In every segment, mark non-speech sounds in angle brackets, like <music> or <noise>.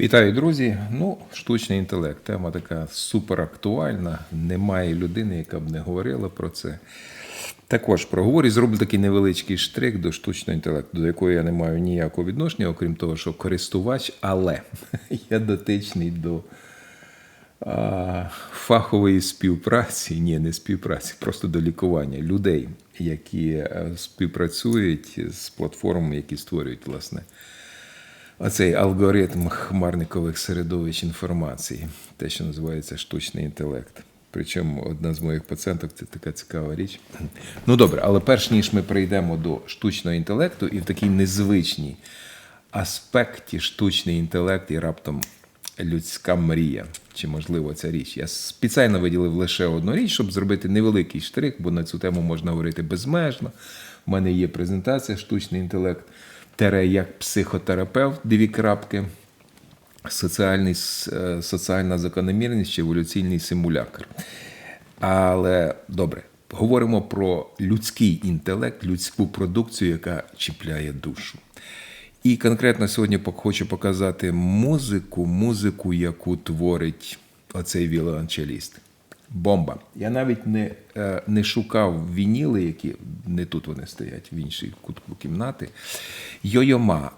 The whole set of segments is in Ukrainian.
Вітаю, друзі. Ну, штучний інтелект. Тема така супер актуальна. Немає людини, яка б не говорила про це. Також проговорю, зроблю такий невеличкий штрих до штучного інтелекту, до якого я не маю ніякого відношення, окрім того, що користувач, але <laughs> я дотичний до а, фахової співпраці, ні, не співпраці, просто до лікування людей, які е, співпрацюють з платформами, які створюють, власне, оцей алгоритм хмарникових середовищ інформації, те, що називається штучний інтелект. Причому одна з моїх пацієнток це така цікава річ. Ну добре, але перш ніж ми прийдемо до штучного інтелекту і в такій незвичній аспекті штучний інтелект і раптом людська мрія, чи можливо ця річ. Я спеціально виділив лише одну річ, щоб зробити невеликий штрих, бо на цю тему можна говорити безмежно. У мене є презентація штучний інтелект, тере як психотерапевт, дві крапки соціальний, е, соціальна закономірність чи еволюційний симулякр. Але добре, говоримо про людський інтелект, людську продукцію, яка чіпляє душу. І конкретно сьогодні хочу показати музику, музику, яку творить оцей віолончеліст. Бомба. Я навіть не, е, не шукав вініли, які не тут вони стоять, в іншій кутку кімнати. Йойома,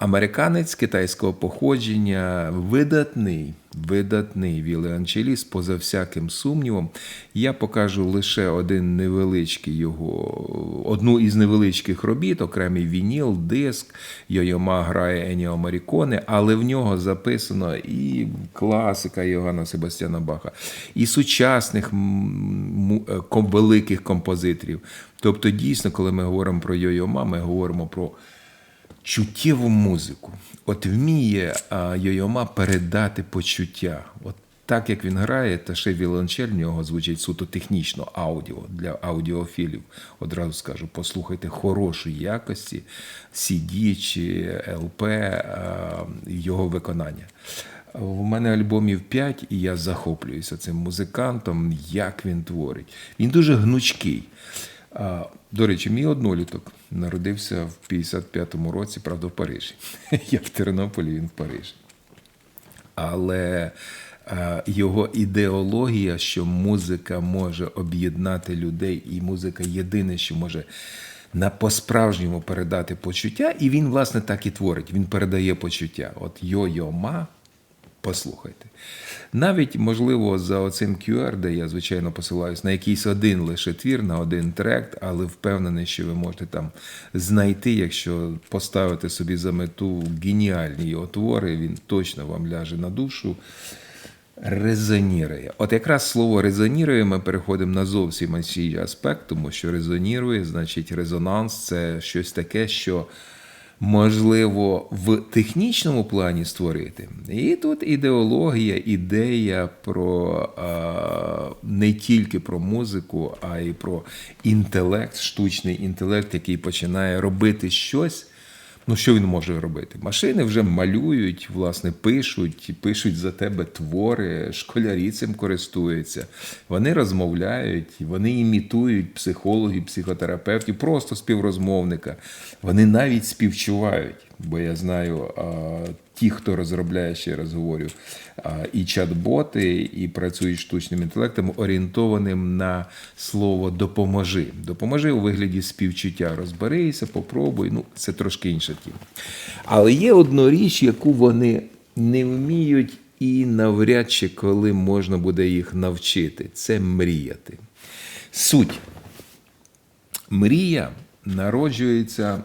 американець китайського походження, видатний, видатний віолончеліст, поза всяким сумнівом. Я покажу лише один невеличкий його, одну із невеличких робіт, окремий вініл, диск. Йойома грає Еніо Маріконе, але в нього записано і класика Йоганна Себастьяна Баха, і сучасних е, великих композиторів. Тобто, дійсно, коли ми говоримо про Йойома, ми говоримо про чуттєву музику. От вміє Йойома передати почуття. От так як він грає, та ще віолончель в нього звучить суто технічно аудіо для аудіофілів. Одразу скажу, послухайте хорошої якості CD чи а, його виконання. У мене альбомів 5, і я захоплююся цим музикантом, як він творить. Він дуже гнучкий. До речі, мій одноліток народився в 55-му році, правда, в Парижі. <laughs> Я в Тернополі, він в Парижі. Але його ідеологія, що музика може об'єднати людей, і музика єдине, що може на по-справжньому передати почуття, і він, власне, так і творить. Він передає почуття. От йо-йо-ма, Послухайте. Навіть, можливо, за оцим QR, де я, звичайно, посилаюсь на якийсь один лише твір, на один трек, але впевнений, що ви можете там знайти, якщо поставити собі за мету геніальні його твори, він точно вам ляже на душу. Резонірує. От якраз слово резонірує, ми переходимо на зовсім інший аспект, тому що резонірує, значить, резонанс це щось таке, що можливо в технічному плані створити. І тут ідеологія, ідея про не тільки про музику, а й про інтелект, штучний інтелект, який починає робити щось. Ну, що він може робити? Машини вже малюють, власне, пишуть, пишуть за тебе твори, школярі цим користуються. Вони розмовляють, вони імітують психологів, психотерапевтів, просто співрозмовника. Вони навіть співчувають. Бо я знаю, ті, хто розробляє, ще раз говорю, і чат-боти, і працюють штучним інтелектом, орієнтованим на слово допоможи. Допоможи у вигляді співчуття. Розберися, попробуй. Ну, це трошки інша тема. Але є одна річ, яку вони не вміють, і навряд чи коли можна буде їх навчити. Це мріяти. Суть. Мрія народжується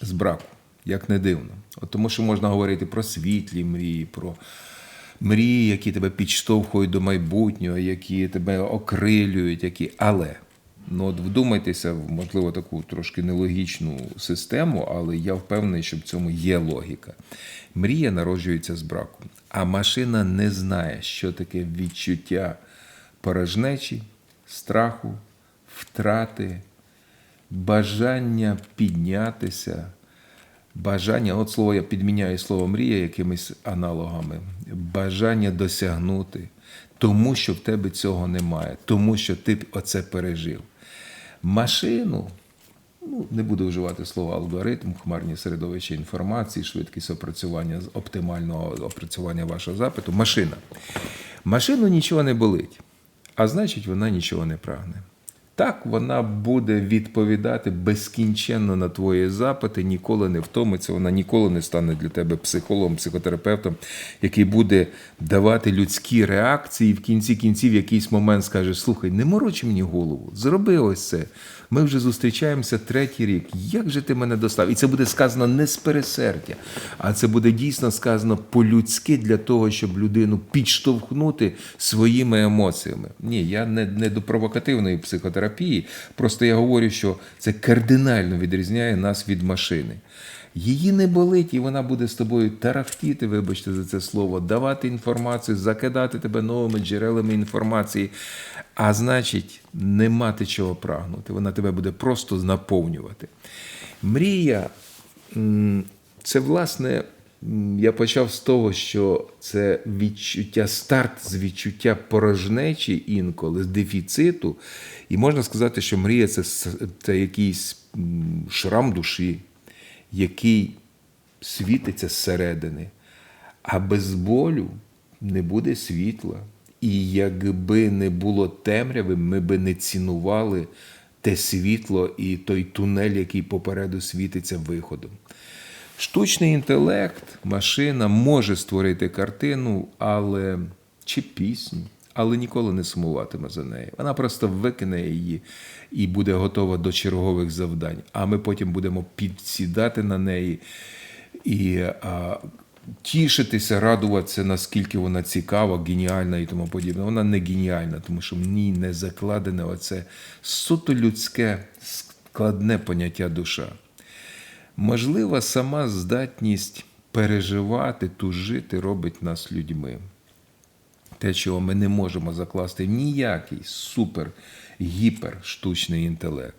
з браку, як не дивно. От тому що можна говорити про світлі мрії, про мрії, які тебе підштовхують до майбутнього, які тебе окрилюють, які. Але ну от вдумайтеся в можливо таку трошки нелогічну систему, але я впевнений, що в цьому є логіка. Мрія народжується з браку, а машина не знає, що таке відчуття порожнечі, страху, втрати бажання піднятися, бажання, от слово я підміняю слово мрія якимись аналогами, бажання досягнути, тому що в тебе цього немає, тому що ти оце пережив. Машину ну, не буду вживати слово алгоритм, хмарні середовища інформації, швидкість опрацювання оптимального опрацювання вашого запиту. Машина. Машину нічого не болить, а значить, вона нічого не прагне. Так, вона буде відповідати безкінченно на твої запити, ніколи не втомиться, вона ніколи не стане для тебе психологом, психотерапевтом, який буде давати людські реакції, і в кінці кінців в якийсь момент скаже: слухай, не мороч мені голову, зроби ось це. Ми вже зустрічаємося третій рік. Як же ти мене достав? І це буде сказано не з пересердя, а це буде дійсно сказано по-людськи для того, щоб людину підштовхнути своїми емоціями. Ні, я не, не до провокативної психотерапії. Просто я говорю, що це кардинально відрізняє нас від машини. Її не болить, і вона буде з тобою тарафтіти, вибачте за це слово, давати інформацію, закидати тебе новими джерелами інформації. А значить, не мати чого прагнути. Вона тебе буде просто наповнювати. Мрія це, власне, я почав з того, що це відчуття, старт з відчуття порожнечі інколи, з дефіциту. І можна сказати, що мрія це, це якийсь шрам душі, який світиться зсередини, а без болю не буде світла. І якби не було темряви, ми би не цінували те світло і той тунель, який попереду світиться виходом. Штучний інтелект, машина може створити картину, але чи пісню, але ніколи не сумуватиме за нею. Вона просто викине її і буде готова до чергових завдань. А ми потім будемо підсідати на неї і а, тішитися, радуватися, наскільки вона цікава, геніальна і тому подібне. Вона не геніальна, тому що в ній не закладене оце суто людське складне поняття душа. Можливо, сама здатність переживати, тужити робить нас людьми. Те, чого ми не можемо закласти в ніякий супер гіпер штучний інтелект.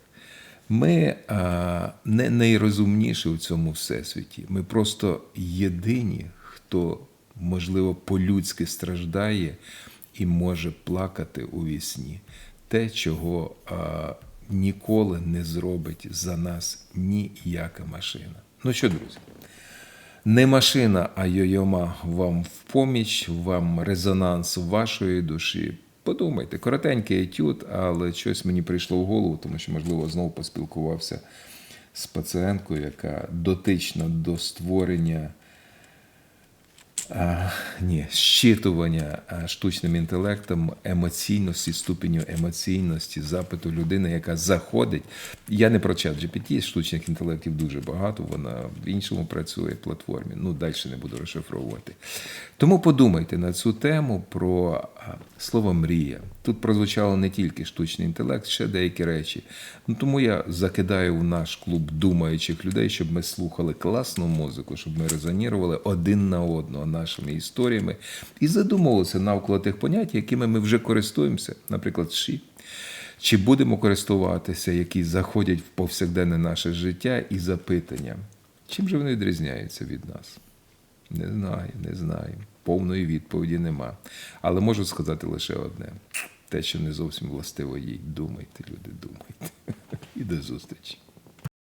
Ми а, не найрозумніші у цьому всесвіті. Ми просто єдині, хто, можливо, по-людськи страждає і може плакати у вісні. Те, чого а, ніколи не зробить за нас ніяка машина. Ну що, друзі? Не машина, а йойома вам в поміч, вам резонанс вашої душі. Подумайте, коротенький етюд, але щось мені прийшло в голову, тому що, можливо, знову поспілкувався з пацієнткою, яка дотична до створення ні, щитування штучним інтелектом емоційності, ступеню емоційності, запиту людини, яка заходить. Я не про чат GPT, штучних інтелектів дуже багато, вона в іншому працює платформі. Ну, далі не буду розшифровувати. Тому подумайте на цю тему про слово мрія. Тут прозвучало не тільки штучний інтелект, ще деякі речі. Ну, тому я закидаю в наш клуб думаючих людей, щоб ми слухали класну музику, щоб ми резонірували один на одного нашими історіями і задумувалися навколо тих понять, якими ми вже користуємося, наприклад, ші. Чи будемо користуватися, які заходять в повсякденне наше життя і запитання? Чим же вони відрізняються від нас? Не знаю, не знаю. Повної відповіді нема. Але можу сказати лише одне: те, що не зовсім властиво їй. Думайте, люди, думайте. <laughs> І до зустрічі.